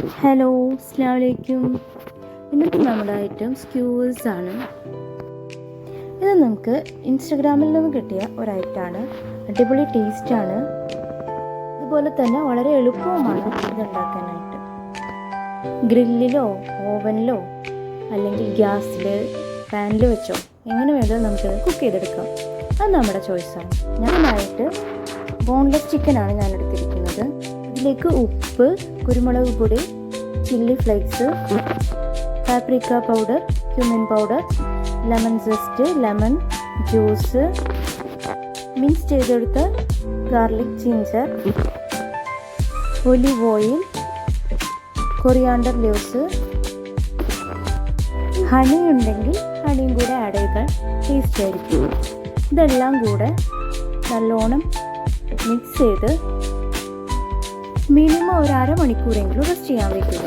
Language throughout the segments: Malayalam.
ഹലോ അസ്ലാമലൈക്കും ഇന്നത്തെ നമ്മുടെ ഐറ്റം സ്ക്യൂസ് ആണ്. ഇത് നമുക്ക് ഇൻസ്റ്റഗ്രാമിൽ നിന്ന് കിട്ടിയ ഒരു ഐറ്റമാണ് അടിപൊളി ടേസ്റ്റാണ് അതുപോലെ തന്നെ വളരെ എളുപ്പവുമാണ് ഇതുണ്ടാക്കാനായിട്ട് ഗ്രില്ലിലോ ഓവനിലോ അല്ലെങ്കിൽ ഗ്യാസിൽ പാനിൽ വെച്ചോ എങ്ങനെ വേണമെങ്കിലും നമുക്കിത് കുക്ക് ചെയ്തെടുക്കാം. അത് നമ്മുടെ ചോയ്സാണ് ഞാനായിട്ട് ബോൺലെസ് ചിക്കനാണ് ഞാൻ എടുത്തിരിക്കുന്നത് ഇതിലേക്ക് ഉപ്പ് കുരുമുളക് പൊടി chilli flakes paprika powder cumin powder lemon zest lemon juice mix ചെയ്തെടുത്ത garlic ginger olive oil coriander leaves honey ഉണ്ടെങ്കിൽ ഹണിയും കൂടെ ആഡ് ചെയ്താൽ ടേസ്റ്റ് ആയിരിക്കും. ഇതെല്ലാം കൂടെ നല്ലോണം മിക്സ് ചെയ്ത് മിനിമം ഒരു അരമണിക്കൂറെങ്കിലും റെസ്റ്റ് ചെയ്യാൻ വയ്ക്കുക.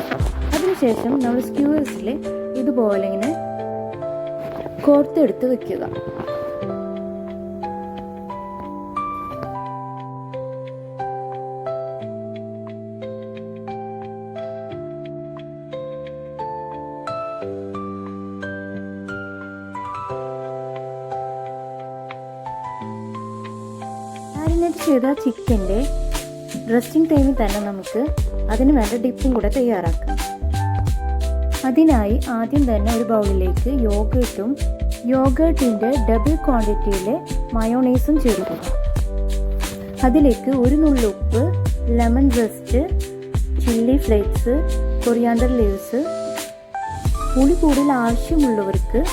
അതിനുശേഷം നമ്മൾ സ്ക്യൂസിൽ ഇതുപോലെ ഇങ്ങനെ കോർത്തെടുത്ത് വെക്കുക ചെയ്ത ചിക്കന്റെ റെസ്റ്റിംഗ് ടൈമിൽ തന്നെ നമുക്ക് അതിന് വേണ്ട ഡിപ്പും കൂടെ തയ്യാറാക്കാം. അതിനായി ആദ്യം തന്നെ ഒരു ബൗളിലേക്ക് യോഗേട്ടും യോഗേട്ടിന്റെ ഡബിൾ ക്വാണ്ടിറ്റിയിലെ മയോണൈസും ചേർക്കുക. അതിലേക്ക് ഒരു നുള്ളുപ്പ് lemon zest chilli flakes coriander leaves പുളി കൂടുതൽ ആവശ്യമുള്ളവർക്ക്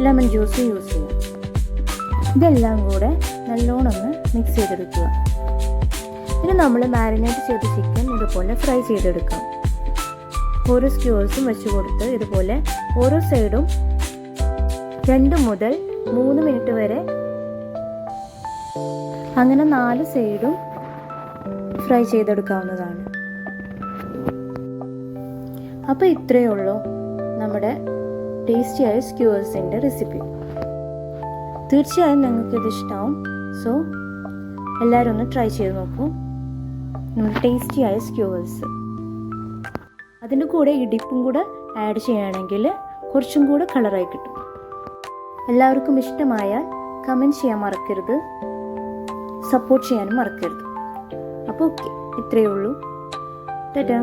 ലെമൺ ജ്യൂസ് യൂസ് ചെയ്യാം. ഇതെല്ലാം കൂടെ നല്ലോണം ഒന്ന് മിക്സ് ചെയ്തെടുക്കുക. ഇനി നമ്മൾ മാരിനേറ്റ് ചെയ്ത ചിക്കൻ ഇതുപോലെ ഫ്രൈ ചെയ്തെടുക്കാം. ഓരോ സ്ക്യൂൾസും വെച്ച് കൊടുത്ത് ഇതുപോലെ ഓരോ സൈഡും രണ്ട് മുതൽ മൂന്ന് മിനിറ്റ് വരെ അങ്ങനെ നാല് സൈഡും ഫ്രൈ ചെയ്തെടുക്കാവുന്നതാണ്. അപ്പോൾ ഇത്രയേ ഉള്ളൂ നമ്മുടെ ടേസ്റ്റിയായ സ്ക്യൂവേഴ്സിന്റെ റെസിപ്പി തീർച്ചയായും നിങ്ങൾക്കിത് ഇഷ്ടമാവും സോ എല്ലാവരും ഒന്ന് ട്രൈ ചെയ്ത് നോക്കൂ. നമ്മുടെ ടേസ്റ്റിയായ സ്ക്യൂവേഴ്സ് അതിന്റെ കൂടെ ഇടിപ്പും കൂടെ ആഡ് ചെയ്യുകയാണെങ്കിൽ കുറച്ചും കൂടെ കളറായി കിട്ടും. എല്ലാവർക്കും ഇഷ്ടമായാൽ കമന്റ് ചെയ്യാൻ മറക്കരുത്. സപ്പോർട്ട് ചെയ്യാനും മറക്കരുത്. അപ്പോൾ ഓക്കെ ഇത്രയേ ഉള്ളൂ. ടാറ്റാ.